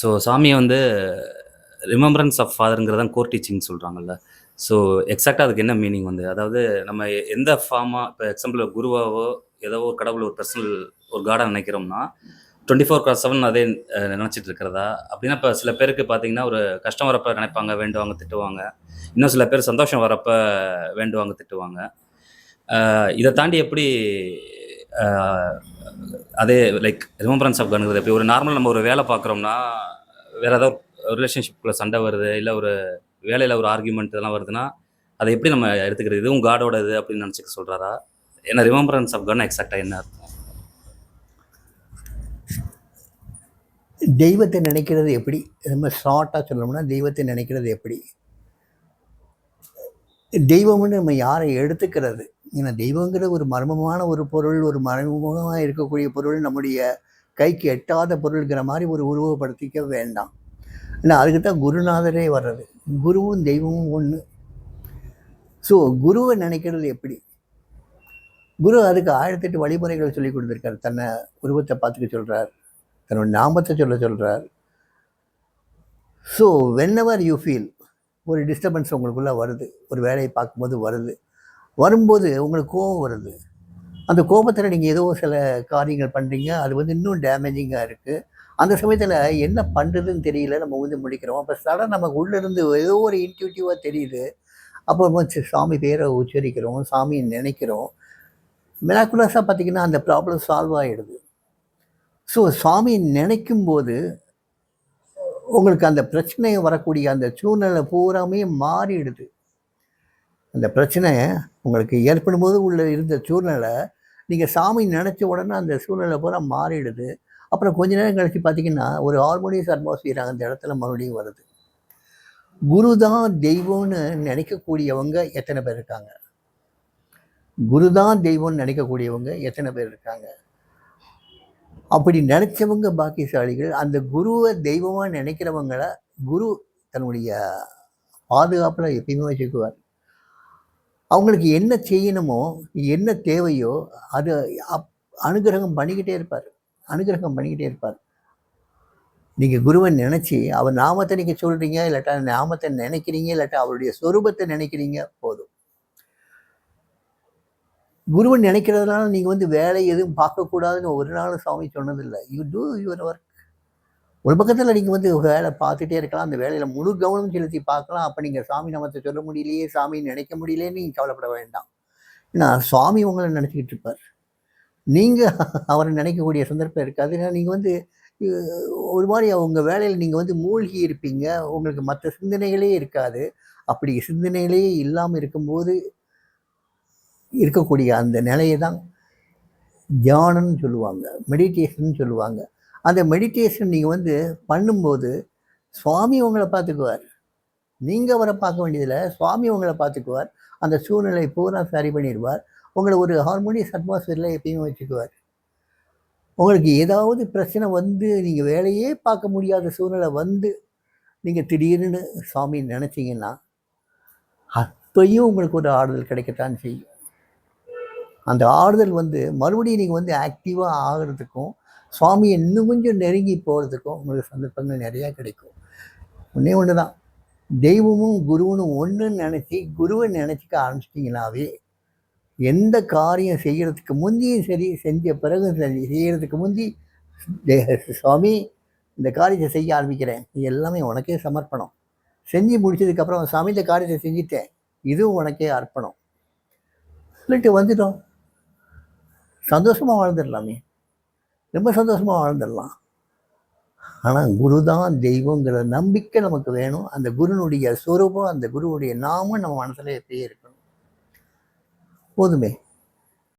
So சாமியை வந்து remembrance of ஃபாதருங்கிறதான் கோர் டீச்சிங் சொல்கிறாங்கல்ல ஸோ எக்ஸாக்டாக அதுக்கு என்ன மீனிங் வந்து? அதாவது நம்ம எந்த ஃபார்மாக இப்போ எக்ஸாம்பிள் குருவாவோ ஏதோ ஒரு கடவுள் ஒரு பர்சனல் ஒரு காடாக நினைக்கிறோம்னா டுவெண்ட்டி ஃபோர் கிராஸ் செவன் அதே நினச்சிட்டு நினைச்சிட்டு இருக்கிறதா? அப்படின்னா இப்போ சில பேருக்கு பார்த்தீங்கன்னா ஒரு கஷ்டம் வரப்போ நினைப்பாங்க வேண்டுவாங்க திட்டுவாங்க. இன்னும் சில பேர் சந்தோஷம் வரப்போ வேண்டுவாங்க திட்டுவாங்க. இதை தாண்டி எப்படி அதே லைக் ரிமம்பரன்ஸ் ஆஃப் கனுங்கிறது எப்படி ஒரு நார்மல் நம்ம ஒரு வேலை பார்க்குறோம்னா வேறு ஏதாவது ரிலேஷன்ஷிப்பில் சண்டை வருது இல்லை ஒரு வேலையில் ஒரு ஆர்கியூமெண்ட் இதெல்லாம் வருதுன்னா அதை எப்படி நம்ம எடுத்துக்கிறது? இதுவும் காடோட இது அப்படின்னு நினச்சிக்க சொல்கிறாரா ஏன்னா ரிமம்பரன்ஸ் ஆஃப் கன் எக்ஸாக்டாக என்ன அர்த்தம்? தெய்வத்தை நினைக்கிறது எப்படி? ரொம்ப ஷார்ட்டாக சொல்லணும்னா தெய்வத்தை நினைக்கிறது எப்படி? தெய்வம்னு நம்ம யாரை எடுத்துக்கிறது? ஏன்னா தெய்வங்கிற ஒரு மர்மமான ஒரு பொருள் ஒரு மர்மமாக இருக்கக்கூடிய பொருள் நம்முடைய கைக்கு எட்டாத பொருள்ங்கிற மாதிரி ஒரு உருவப்படுத்திக்க வேண்டாம். ஏன்னா அதுக்கு தான் குருநாதரே வர்றது. குருவும் தெய்வமும் ஒன்று ஸோ குருவை நினைக்கிறது எப்படி? குரு அதுக்கு ஆயிரத்தெட்டு வழிமுறைகளை சொல்லி கொடுத்துருக்காரு. தன்னை உருவத்தை பார்த்துக்க சொல்கிறார் தன்னோட நாமத்தை சொல்ல சொல்கிறார் so whenever you feel ஒரு டிஸ்டர்பன்ஸ் உங்களுக்குள்ளே வருது. ஒரு வேலையை பார்க்கும்போது வருது. வரும்போது உங்களுக்கு கோபம் வருது. அந்த கோபத்தில் நீங்கள் ஏதோ சில காரியங்கள் பண்ணுறீங்க அது வந்து இன்னும் டேமேஜிங்காக இருக்குது அந்த சமயத்தில் என்ன பண்ணுறதுன்னு தெரியல. நம்ம வந்து முடிக்கிறோம். அப்போ சடன் நமக்கு உள்ளேருந்து ஏதோ ஒரு இன்ட்யூட்டிவாக தெரியுது. அப்போ சாமி பேரை உச்சரிக்கிறோம். சாமியை நினைக்கிறோம். மிராக்குலஸாக பார்த்தீங்கன்னா அந்த ப்ராப்ளம் சால்வ் ஆகிடுது ஸோ சாமி நினைக்கும் போது உங்களுக்கு அந்த பிரச்சனை வரக்கூடிய அந்த சூழ்நிலை பூராமே மாறிடுது. அந்த பிரச்சனை உங்களுக்கு ஏற்படும் போது உள்ள இருந்த சூழ்நிலை நீங்கள் சாமி நினச்ச உடனே அந்த சூழ்நிலை பூரா மாறிடுது. அப்புறம் கொஞ்ச நேரம் கழித்து பார்த்தீங்கன்னா ஒரு ஹார்மோனியஸ் அட்மாஸ்பியர் அந்த இடத்துல மறுபடியும் வருது. குரு தான் தெய்வம்னு நினைக்கக்கூடியவங்க எத்தனை பேர் இருக்காங்க? குரு தான் தெய்வம்னு நினைக்கக்கூடியவங்க எத்தனை பேர் இருக்காங்க? அப்படி நினச்சவங்க பாக்கியசாலிகள் அந்த குருவை தெய்வமாக நினைக்கிறவங்கள குரு தன்னுடைய பாதுகாப்பில் எப்பயுமே வச்சுக்குவார். அவங்களுக்கு என்ன செய்யணுமோ என்ன தேவையோ அது அப் அனுகிரகம் பண்ணிக்கிட்டே இருப்பார். அனுகிரகம் பண்ணிக்கிட்டே இருப்பார். நீங்கள் குருவை நினச்சி அவர் நாமத்தை நீங்கள் சொல்கிறீங்க இல்லாட்டா நாமத்தை நினைக்கிறீங்க இல்லாட்டா அவருடைய சொரூபத்தை நினைக்கிறீங்க போதும். குருவன் நினைக்கிறதுனால நீங்கள் வந்து வேலை எதுவும் பார்க்கக்கூடாதுன்னு ஒரு நாள் சாமி சொன்னதில்லை. யூ டூ யுவர் ஒர்க் ஒரு பக்கத்தில் நீங்கள் வந்து வேலை பார்த்துட்டே இருக்கலாம். அந்த வேலையில் முழு கவனம் செலுத்தி பார்க்கலாம். அப்போ நீங்கள் சாமி நமத்தை சொல்ல முடியலையே சாமி நினைக்க முடியலையேன்னு நீங்கள் கவலைப்பட வேண்டாம். ஏன்னா சுவாமி உங்களை நினச்சிக்கிட்டு இருப்பார். நீங்கள் அவரை நினைக்கக்கூடிய சந்தர்ப்பம் இருக்காது ஏன்னா நீங்கள் வந்து ஒரு மாதிரி உங்கள் வேலையில் நீங்கள் வந்து மூழ்கி இருப்பீங்க. உங்களுக்கு மற்ற சிந்தனைகளே இருக்காது. அப்படி சிந்தனைகளே இல்லாமல் இருக்கும்போது இருக்கக்கூடிய அந்த நிலையை தான் தியானம்னு சொல்லுவாங்க மெடிடேஷன் சொல்லுவாங்க. அந்த மெடிடேஷன் நீங்கள் வந்து பண்ணும்போது சுவாமி உங்களை பார்த்துக்குவார். நீங்கள் அவரை பார்க்க வேண்டியதில்லை சுவாமி உங்களை பார்த்துக்குவார். அந்த சூழ்நிலை பூரா சரி பண்ணிடுவார். உங்களை ஒரு ஹார்மோனியஸ் அட்மாஸ்பியரில் எப்பயுமே வச்சுக்குவார். உங்களுக்கு ஏதாவது பிரச்சனை வந்து நீங்கள் வேலையே பார்க்க முடியாத சூழ்நிலை வந்து நீங்கள் திடீர்னு சாமி நினச்சிங்கன்னா அப்பையும் உங்களுக்கு ஒரு ஆறுதல் கிடைக்கத்தான் செய்யும். அந்த ஆறுதல் வந்து மறுபடியும் நீங்கள் வந்து ஆக்டிவாக ஆகிறதுக்கும் சுவாமியை இன்னும் கொஞ்சம் நெருங்கி போகிறதுக்கும் உங்களுக்கு சந்தர்ப்பங்கள் நிறையா கிடைக்கும். ஒன்றே ஒன்று தான் தெய்வமும் குருவனும் ஒன்றுன்னு நினச்சி குருவை நினச்சிக்க ஆரம்பிச்சிட்டிங்கனாவே எந்த காரியம் செய்கிறதுக்கு முந்தியும் சரி செஞ்ச பிறகு சரி செய்கிறதுக்கு முந்தி சுவாமி இந்த காரியத்தை செய்ய ஆரம்பிக்கிறேன். இது எல்லாமே உனக்கே சமர்ப்பணம். செஞ்சு முடிச்சதுக்கப்புறம் சாமி இந்த காரியத்தை செஞ்சுட்டேன். இதுவும் உனக்கே அர்ப்பணம். சொல்லிட்டு வந்துட்டோம். சந்தோஷமாக வாழ்ந்துடலாமே. ரொம்ப சந்தோஷமாக வாழ்ந்துடலாம். ஆனால் குரு தான் தெய்வங்கிற நம்பிக்கை நமக்கு வேணும். அந்த குருனுடைய சுரூபம் அந்த குருவுடைய நாமும் நம்ம மனசில் எப்பயே இருக்கணும். போதுமே.